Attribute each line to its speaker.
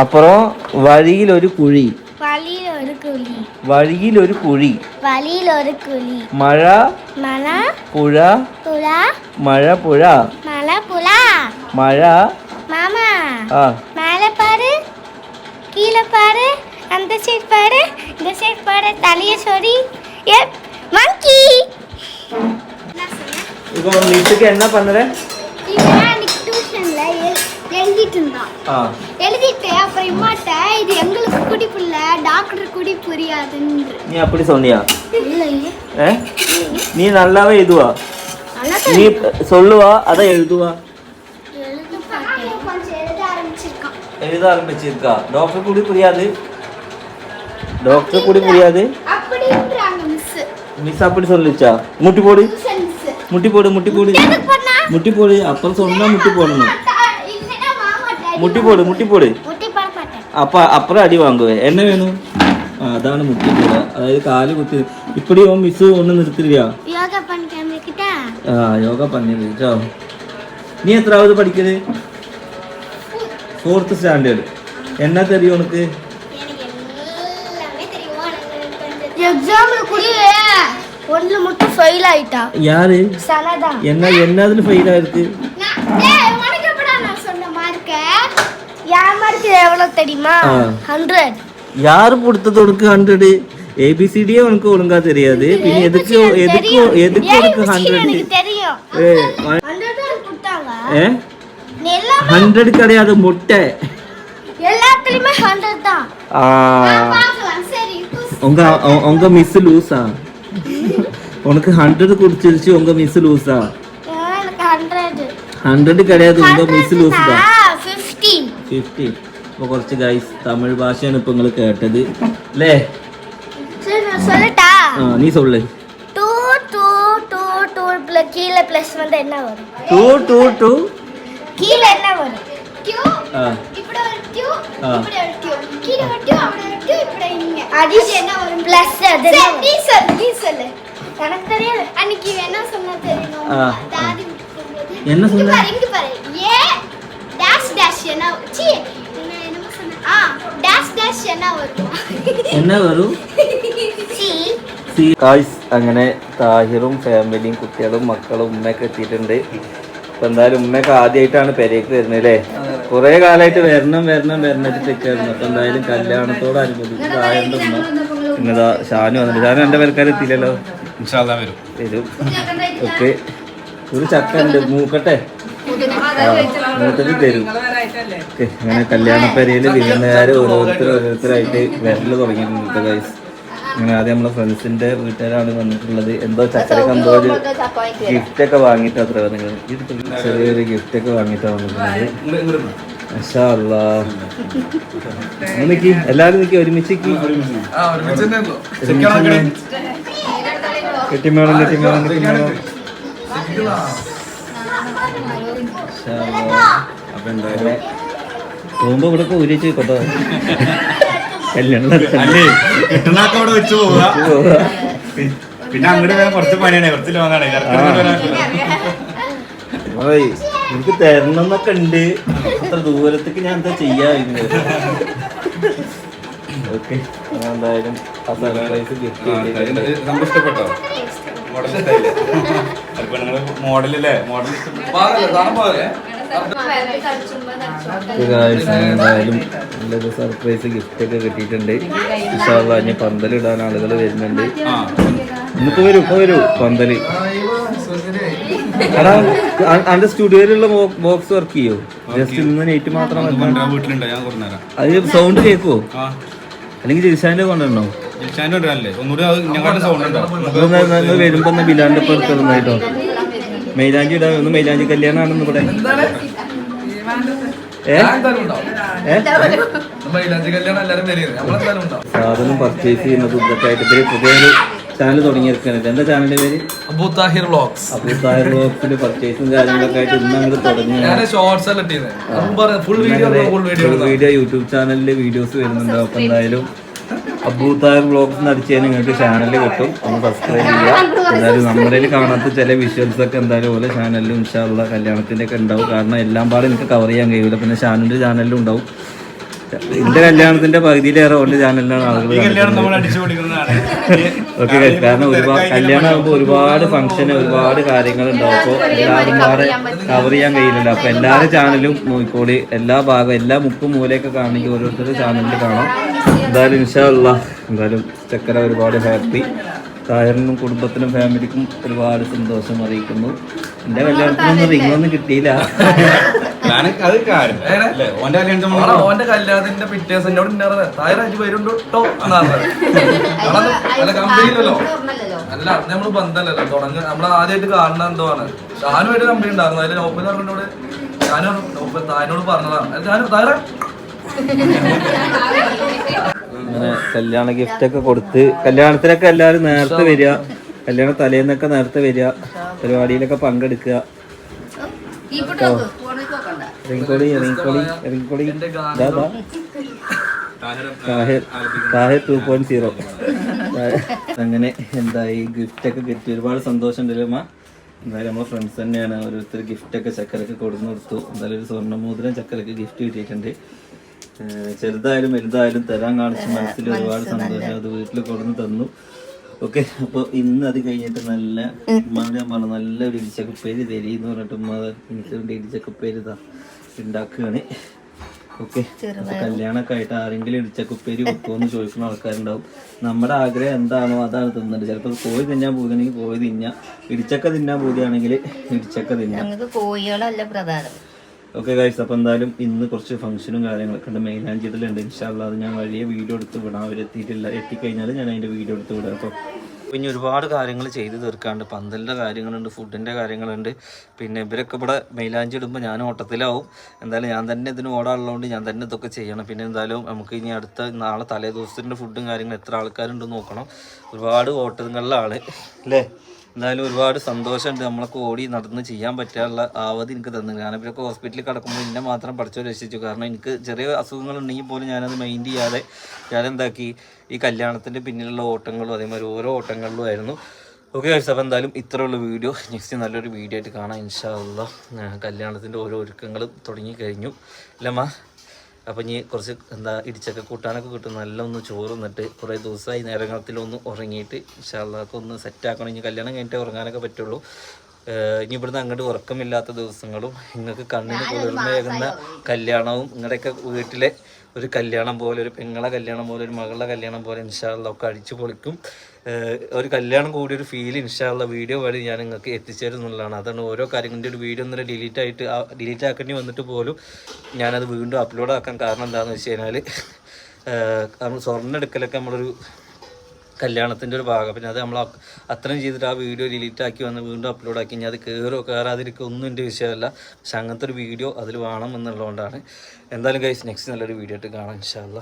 Speaker 1: അപ്പുറം വഴിയിലൊരു കുഴി
Speaker 2: വഴിയിലൊരു കുഴി
Speaker 1: വഴിയിലൊരു കുഴി
Speaker 2: വഴിയിലൊരു കുഴി
Speaker 1: മഴ
Speaker 2: മല
Speaker 1: പുഴ
Speaker 2: പുഴ
Speaker 1: മഴ പുഴ
Speaker 2: മല പുഴ
Speaker 1: മഴ
Speaker 2: മാമ
Speaker 1: ആ
Speaker 2: மேலே பாரு கீழே பாரு அந்த சைடு பாரு இந்த சைடு பாரு தலையை சொறி ஏ மங்கி
Speaker 1: இப்போ வீட்டுக்கு என்ன பண்ணுற
Speaker 2: இவன் அன்னைக்கு டியூஷன்ல எழுதிட்டு இருந்தான் எழுதிட்டு அப்புறம் இம்மாட்ட இது எங்களுக்கு குடிப்பில்ல டாக்டர் குடி புரியாதுன்னு
Speaker 1: நீ அப்படி சொன்னியா?
Speaker 2: இல்லையே.
Speaker 1: நீ நல்லாவே
Speaker 2: நல்லா
Speaker 1: நீ சொல்லுவா அதை எழுதுவா.
Speaker 2: எழுத
Speaker 1: ஆரம்பிச்சிருக்கா. டாக்டர் கூட புரியாது. டாக்டர் கூட புரியாது.
Speaker 2: மிஸ்
Speaker 1: அப்படி சொல்லுச்சா? முட்டி போடு. முட்டி போடு முட்டி போடு. முட்டி போடு. அப்புறம் சொன்னா முட்டி போடணும்.
Speaker 2: மாமா daddy
Speaker 1: മുട്ടി പോട് മുട്ടി പോട്
Speaker 2: முட்டி போட மாட்டேன்
Speaker 1: അപ്പൊ അപ്പുറം അടി വാങ്ങുവേ എന്നെ വേണു ആ അതാണ് മുട്ടി പോട അതായത് കാല് കുത്തി ഇപ്പടി ഓ മിസ് ഒന്ന് നിർത്തില്ല
Speaker 2: யோகா பண்ணிக்காம கிட்ட
Speaker 1: ആ യോഗ പഞ്ഞത് കേട്ടോ നീ എത്രാവത് പഠിക്കുന്നത് ഫോർത്ത് സ്റ്റാൻഡേർഡ് എന്നാ തെറിയോ ഉനക്ക്
Speaker 2: எக்ஸாம்ல கூட ஒண்ணுல மட்டும் ஃபெயில் ஆயிட்டா
Speaker 1: யாரு
Speaker 2: சனதா
Speaker 1: என்ன என்னதுல ஃபெயில் ஆயிருக்கு யார் கொடுத்தது உனக்கு ஹண்ட்ரடு ஏபிசிடியே உனக்கு ஒழுங்கா தெரியாது. பின் எதுக்கு எதுக்கு எதுக்கு உனக்கு ஹண்ட்ரட்
Speaker 2: தெரியும். ஹண்ட்ரட்
Speaker 1: கிடையாது முட்டை. உங்க உங்க மிஸ் லூசா? உனக்கு ஹண்ட்ரட் குடிச்சிருச்சு உங்க மிஸ் லூசா?
Speaker 2: ஹண்ட்ரட்
Speaker 1: கிடையாது உங்க மிஸ் லூஸ் தான். ഫിഫ്റ്റി അപ്പോൾ കുറച്ച് ഗൈസ് തമിഴ് ഭാഷയാണ് ഇപ്പൊ നിങ്ങൾ കേട്ടത് അല്ലേ
Speaker 2: சரி நான் சொல்லட்டா
Speaker 1: ആ നീ സൊല്ല്
Speaker 2: two two two two plus கீழே ப்ளஸ் வந்து என்ன வரும்
Speaker 1: ടു ടു ടു
Speaker 2: கீழே என்ன வரும் டியூ
Speaker 1: ആ
Speaker 2: இப்படி ஒரு டியூ
Speaker 1: ஆ.
Speaker 2: இப்படி ஒரு டியூ கீழே ஒரு டியூ அப்படி ஒரு டியூ இப்படி இங்க அது என்ன வரும் ப்ளஸ் அது நீ சொல்லு நீ சொல்லு எனக்கு தெரியாது அன்னைக்கு என்ன சொன்னா தெரியும்
Speaker 1: ஆ.
Speaker 2: தாதி வீட்டுக்கு போகும்போது
Speaker 1: என்ன
Speaker 2: இங்க
Speaker 1: சொன்ன?
Speaker 2: பாரு இங்க பாரு ஏ
Speaker 1: എന്നാ വരൂ അങ്ങനെ താഹിറും ഫാമിലിയും കുട്ടികളും മക്കളും ഉമ്മയൊക്കെ എത്തിയിട്ടുണ്ട്. ഇപ്പൊ എന്തായാലും ഉമ്മയൊക്കെ ആദ്യമായിട്ടാണ് പെരേക്ക് വരുന്നത് അല്ലേ? കുറെ കാലമായിട്ട് വരണം വരണം വരണത്തിട്ടേക്കായിരുന്നു അപ്പൊ എന്തായാലും കല്യാണത്തോടനുബന്ധിച്ച് ആയതുകൊണ്ട് ഉമ്മ. പിന്നെതാ ഷാനു വന്നിട്ട്. ഷാനു എന്റെ പേർക്കാർ എത്തിയില്ലല്ലോ?
Speaker 3: വരും.
Speaker 1: വരും. ഓക്കെ. ഒരു ചക്ക ഉണ്ട്. മൂക്കട്ടെ? മൂത്തത് തരും. അങ്ങനെ കല്യാണപ്പരയിൽ വിരുന്നുകാർ ഓരോരുത്തർ ഓരോരുത്തരായിട്ട് വിരൽ തുടങ്ങിയിട്ടുണ്ട് ഗൈസ് അങ്ങനെ ആദ്യം നമ്മളെ ഫ്രണ്ട്സിന്റെ വീട്ടുകാരാണ് വന്നിട്ടുള്ളത്. എന്തോ ചക്കരക്ക് എന്തോ ഒരു ഗിഫ്റ്റ് ഒക്കെ വാങ്ങിയിട്ടാ അത്ര നിങ്ങൾ ചെറിയൊരു ഗിഫ്റ്റ് ഒക്കെ വാങ്ങിയിട്ടാണ് വന്നിട്ടുള്ളത്. എല്ലാരും നിക്ക് ഒരുമിച്ച് കിട്ടിമേളം കെട്ടിമേളം കെട്ടിമേളം.
Speaker 3: അപ്പൊ എന്തായാലും
Speaker 1: പോകുമ്പോ ഇവിടെ ഊരി വെച്ചോട്ടോ കല്യാണം
Speaker 3: അവിടെ വെച്ച് പോവുക. പിന്നെ അങ്ങോട്ട് കുറച്ച് പണിയാണ്. കുറച്ച് ലോങ്ങാണ്.
Speaker 1: എനിക്ക് തരണം എന്നൊക്കെ ഉണ്ട്. അത്ര ദൂരത്തേക്ക് ഞാൻ എന്താ ചെയ്യാ ഓക്കെ. എന്തായാലും ആ സർപ്രൈസ് ഗിഫ്റ്റ്
Speaker 3: ഇഷ്ടപ്പെട്ടോ മോഡൽ ഇഷ്ടമായില്ലേ നിങ്ങൾ മോഡലല്ലേ മോഡൽ
Speaker 1: ഗായ്സ് എന്തായാലും നല്ലൊരു സർപ്രൈസ് ഗിഫ്റ്റ് ഒക്കെ കിട്ടിയിട്ടുണ്ട്. ഇൻഷാല്ലാ ഇനി പന്തലിടാൻ ആളുകൾ വരുന്നുണ്ട്. ഇന്നിപ്പോ വരൂ ഇപ്പൊ വരൂ പന്തൽ എടാ അന്റെ സ്റ്റുഡിയോയിലുള്ള ബോക്സ് വർക്ക് ചെയ്യോ? ജസ്റ്റ് ഇന്ന് നൈറ്റ് മാത്രം
Speaker 3: അത്
Speaker 1: സൗണ്ട് കേൾക്കുവോ അല്ലെങ്കിൽ ജിസാന്റെ കൊണ്ടുവരണോ?
Speaker 3: ജിൽഷാന്റെ കൊണ്ടുവരാനല്ലേ ഒന്നുകൂടി അത് ഞങ്ങളുടെ സൗണ്ട്
Speaker 1: വരുമ്പോ ബിലാന്റെ ഒപ്പം എടുത്തിരുന്നായിട്ടോ മൈലാഞ്ചി ഇടാൻ ഒന്ന് മൈലാഞ്ചി കല്യാണമാണെന്ന് ഇവിടെ. സാധനം പർച്ചേസ് ചെയ്യുന്ന ഇവർ പുതിയൊരു ചാനൽ തുടങ്ങിയിരിക്കുന്നുണ്ട് എന്താ ചാനലിന്റെ പേര്?
Speaker 4: അബൂതാഹിർ വ്ളോഗ്സ്.
Speaker 1: അബൂത്തായർ ബോക്സിൽ പർച്ചേസും കാര്യങ്ങളൊക്കെ ആയിട്ട് ഇന്ന് അങ്ങോട്ട് തുടങ്ങി
Speaker 4: full video full video
Speaker 1: video YouTube ചാനലിൽ വീഡിയോസ് വരുന്നുണ്ട്. അപ്പൊ എന്തായാലും അബൂത്തായർ ബ്ലോഗ്സ് അടിച്ചാൽ നിങ്ങൾക്ക് ചാനൽ കിട്ടും. ഒന്ന് സബ്സ്ക്രൈബ് ചെയ്യുക. എന്തായാലും നമ്മുടെ കാണാത്ത ചില വിഷ്വൽസ് ഒക്കെ എന്തായാലും പോലെ ചാനലിലും ഇൻഷാള്ള കല്യാണത്തിന്റെ ഒക്കെ ഉണ്ടാവും. കാരണം എല്ലാം പാടെ എനിക്ക് കവർ ചെയ്യാൻ കഴിയില്ല പിന്നെ ഷാനുന്റെ ചാനലിലും ഉണ്ടാവും. എന്റെ കല്യാണത്തിന്റെ പകുതിയിലേറെ ഓന്റെ ചാനലിലാണ് ആളുകൾ ഓക്കെ കാരണം ഒരുപാട് കല്യാണം ആകുമ്പോൾ ഒരുപാട് ഫംഗ്ഷൻ ഒരുപാട് കാര്യങ്ങൾ ഉണ്ടാവും അപ്പോൾ എല്ലാവരും പാടെ കവർ ചെയ്യാൻ കഴിയില്ലല്ലോ അപ്പൊ എല്ലാവരും ചാനലും നോക്കിക്കോളി. എല്ലാ ഭാഗം എല്ലാ മുക്കും മൂലയൊക്കെ കാണണമെങ്കിൽ ഓരോരുത്തരുടെ ചാനലിൽ കാണാം. എന്തായാലും ഇൻഷാല്ല എന്തായാലും ചക്കര ഒരുപാട് ഹാപ്പി തായറിനും കുടുംബത്തിനും ഫാമിലിക്കും ഒരുപാട് സന്തോഷം അറിയിക്കുന്നു. എന്റെ കല്യാണത്തിനൊന്നും റിങ്ങൊന്നും കിട്ടിയില്ല.
Speaker 3: അത് കാര്യം. അല്ലേ? ഓന്റെ
Speaker 4: കല്യാണത്തിന്റെ പിറ്റേസ് എന്നോട് ഇന്നറിയാം തായറായിട്ട് വരുന്നുണ്ടോ ട്ടോ എന്നാ അല്ല കമ്പനിയിലല്ലോ അല്ല അന്ന് നമ്മൾ ബന്ധമല്ലല്ലോ. തുടങ്ങി നമ്മൾ ആദ്യമായിട്ട് കാണുന്ന എന്തോ ആണ്. ഷാനുമായിട്ട് കമ്പനി ഉണ്ടായിരുന്നു. അതിൽ നോപ്പൽ പറഞ്ഞോട് ഞാനും തായനോട് പറഞ്ഞതാണ്. ഞാൻ തായറ
Speaker 1: കല്യാണ ഗിഫ്റ്റ് ഒക്കെ കൊടുത്ത് കല്യാണത്തിനൊക്കെ എല്ലാവരും നേരത്തെ വരിക. കല്യാണ തലേന്നൊക്കെ നേരത്തെ വരിക. പരിപാടിയിലൊക്കെ പങ്കെടുക്കുക. ഇറങ്ങിക്കോളി ദാ, ദാ. താഹിർ ടു പോയിന്റ് സീറോ അങ്ങനെ എന്തായി? ഗിഫ്റ്റ് ഒക്കെ കിട്ടി. ഒരുപാട് സന്തോഷം ഉണ്ടല്ലോ അമ്മ എന്തായാലും നമ്മളെ ഫ്രണ്ട്സ് തന്നെയാണ്. ഓരോരുത്തർ ഗിഫ്റ്റ് ഒക്കെ ചക്കരക്ക് കൊടുന്നു കൊടുത്തു എന്തായാലും ഒരു സ്വർണ മോതിരം ചക്കരക്ക് ഗിഫ്റ്റ് കിട്ടിയിട്ടുണ്ട്. ചെറുതായാലും വലുതായാലും തരാൻ കാണിച്ച മനസ്സിൽ ഒരുപാട് സന്തോഷം അത് വീട്ടിൽ കൊടുന്ന് തന്നു. ഓക്കെ അപ്പോൾ ഇന്ന് അത് കഴിഞ്ഞിട്ട് നല്ല ഉമ്മ ഞാൻ പറഞ്ഞു നല്ല ഒരു ഇടിച്ചക്കുപ്പേര് തരീന്ന് എന്ന് പറഞ്ഞിട്ട് ഉമ്മ എനിക്ക് വേണ്ടി ഇടിച്ചക്കുപ്പേര് ഇതാ ഉണ്ടാക്കുകയാണ്. ഓക്കെ കല്യാണമൊക്കെ ആയിട്ട് ആരെങ്കിലും ഇടിച്ചക്കുപ്പേരി വെക്കുമെന്ന് ചോദിക്കുന്ന ആൾക്കാരുണ്ടാവും. നമ്മുടെ ആഗ്രഹം എന്താണോ അതാണ് തിന്നത് ചിലപ്പോൾ കോഴി തിന്നാൻ പോകുകയാണെങ്കിൽ കോഴി തിന്നാം. ഇടിച്ചക്ക തിന്നാൻ പോവുകയാണെങ്കിൽ ഇടിച്ചക്ക തിന്നാം.
Speaker 5: കോഴികളല്ല പ്രധാനം.
Speaker 1: ഓക്കെ ഗൈസ് അപ്പോൾ എന്തായാലും ഇന്ന് കുറച്ച് ഫംഗ്ഷനും കാര്യങ്ങളൊക്കെ ഉണ്ട്. മെയിനാഞ്ചിയതിലുണ്ട് ഇൻഷാല്ല അത് ഞാൻ വലിയ വീഡിയോ എടുത്ത് വിടാം. അവരെത്തിയിട്ടില്ല. എത്തിക്കഴിഞ്ഞാൽ ഞാൻ അതിന്റെ വീഡിയോ എടുത്ത് വിടാം അപ്പോൾ പിന്നെ ഒരുപാട് കാര്യങ്ങൾ ചെയ്ത് തീർക്കാണ്ട്. പന്തലിന്റെ കാര്യങ്ങളുണ്ട് ഫുഡിന്റെ കാര്യങ്ങളുണ്ട്. പിന്നെ ഇവരൊക്കെ ഇവിടെ മെയിലാഞ്ചി ഇടുമ്പോൾ ഞാൻ ഓട്ടത്തിലാവും. എന്തായാലും ഞാൻ തന്നെ ഇതിന് ഓടാനുള്ളതുകൊണ്ട് ഞാൻ തന്നെ ഇതൊക്കെ ചെയ്യണം. പിന്നെ എന്തായാലും നമുക്ക് ഇനി അടുത്ത നാളെ തലേ ദിവസത്തിന്റെ ഫുഡും കാര്യങ്ങളും എത്ര ആൾക്കാരുണ്ടെന്ന് നോക്കണം. ഒരുപാട് ഓട്ടങ്ങളിലാണ് അല്ലേ? എന്തായാലും ഒരുപാട് സന്തോഷമുണ്ട്. നമ്മളൊക്കെ ഓടി നടന്ന് ചെയ്യാൻ പറ്റാനുള്ള ആവതി എനിക്ക് തന്നു ഞാനിവരൊക്കെ ഹോസ്പിറ്റലിൽ കിടക്കുമ്പോൾ എന്നെ മാത്രം പഠിച്ചോ രക്ഷിച്ചു. കാരണം എനിക്ക് ചെറിയ അസുഖങ്ങൾ ഉണ്ടെങ്കിൽ പോലും ഞാനത് മൈൻഡ് ചെയ്യാതെ ഞാനെന്താക്കി? ഈ കല്യാണത്തിന്റെ പിന്നിലുള്ള ഓട്ടങ്ങളും അതേമാതിരി ഓരോ ഓട്ടങ്ങളിലും ആയിരുന്നു. ഓക്കെ ഗൈസ് അപ്പോൾ എന്തായാലും ഇത്രയുള്ള വീഡിയോ നെക്സ്റ്റ് നല്ലൊരു വീഡിയോ ആയിട്ട് കാണാം. ഇൻഷാല്ല കല്യാണത്തിന്റെ ഓരോ ഒരുക്കങ്ങളും തുടങ്ങി കഴിഞ്ഞു. അല്ലമ്മ അപ്പം ഇനി കുറച്ച് എന്താ ഇടിച്ചൊക്കെ കൂട്ടാനൊക്കെ കിട്ടും. നല്ല ഒന്ന് ചോറ് നിന്നിട്ട് കുറേ ദിവസമായി നേരങ്ങളത്തിലൊന്ന് ഉറങ്ങിയിട്ട് ഇൻഷാല്ലൊക്കെ ഒന്ന് സെറ്റാക്കണം ഇനി കല്യാണം കഴിഞ്ഞിട്ട് ഉറങ്ങാനൊക്കെ പറ്റുള്ളൂ. ഇനി ഇവിടുന്ന് അങ്ങോട്ട് ഉറക്കമില്ലാത്ത ദിവസങ്ങളും നിങ്ങൾക്ക് കണ്ണിന് കുളിർമയേകുന്ന കല്യാണവും നിങ്ങളുടെയൊക്കെ വീട്ടിലെ ഒരു കല്യാണം പോലെ ഒരു പെങ്ങളെ കല്യാണം പോലെ ഒരു മകളുടെ കല്യാണം പോലെ ഇൻഷാല്ല ഒക്കെ അടിച്ചു പൊളിക്കും. ഒരു കല്യാണം കൂടി ഒരു ഫീൽ ഇൻഷാല്ല വീഡിയോ വഴി ഞാൻ നിങ്ങൾക്ക് എത്തിച്ചേരും എന്നുള്ളതാണ്. അതാണ് ഓരോ കാര്യങ്ങളുടെ ഒരു വീഡിയോ ഒന്നും ഡിലീറ്റ് ആയിട്ട് ഡിലീറ്റ് ആക്കേണ്ടി വന്നിട്ട് പോലും ഞാനത് വീണ്ടും അപ്ലോഡ് ആക്കാൻ കാരണം എന്താണെന്ന് വെച്ച് കഴിഞ്ഞാൽ നമ്മൾ സ്വർണം എടുക്കലൊക്കെ നമ്മളൊരു കല്യാണത്തിന്റെ ഒരു ഭാഗം. പിന്നെ അത് നമ്മൾ അത്രയും ചെയ്തിട്ട് ആ വീഡിയോ ഡിലീറ്റ് ആക്കി വന്ന് വീണ്ടും അപ്ലോഡ് ആക്കി ഇനി അത് കയറോ കയറാതിരിക്കുക ഒന്നും എന്റെ വിഷയമല്ല. പക്ഷെ അങ്ങനത്തെ ഒരു വീഡിയോ അതിൽ വേണം എന്നുള്ളതുകൊണ്ടാണ്. എന്തായാലും കഴിച്ച് നെക്സ്റ്റ് നല്ലൊരു വീഡിയോ ആയിട്ട് കാണാം. ഇൻഷാല്ല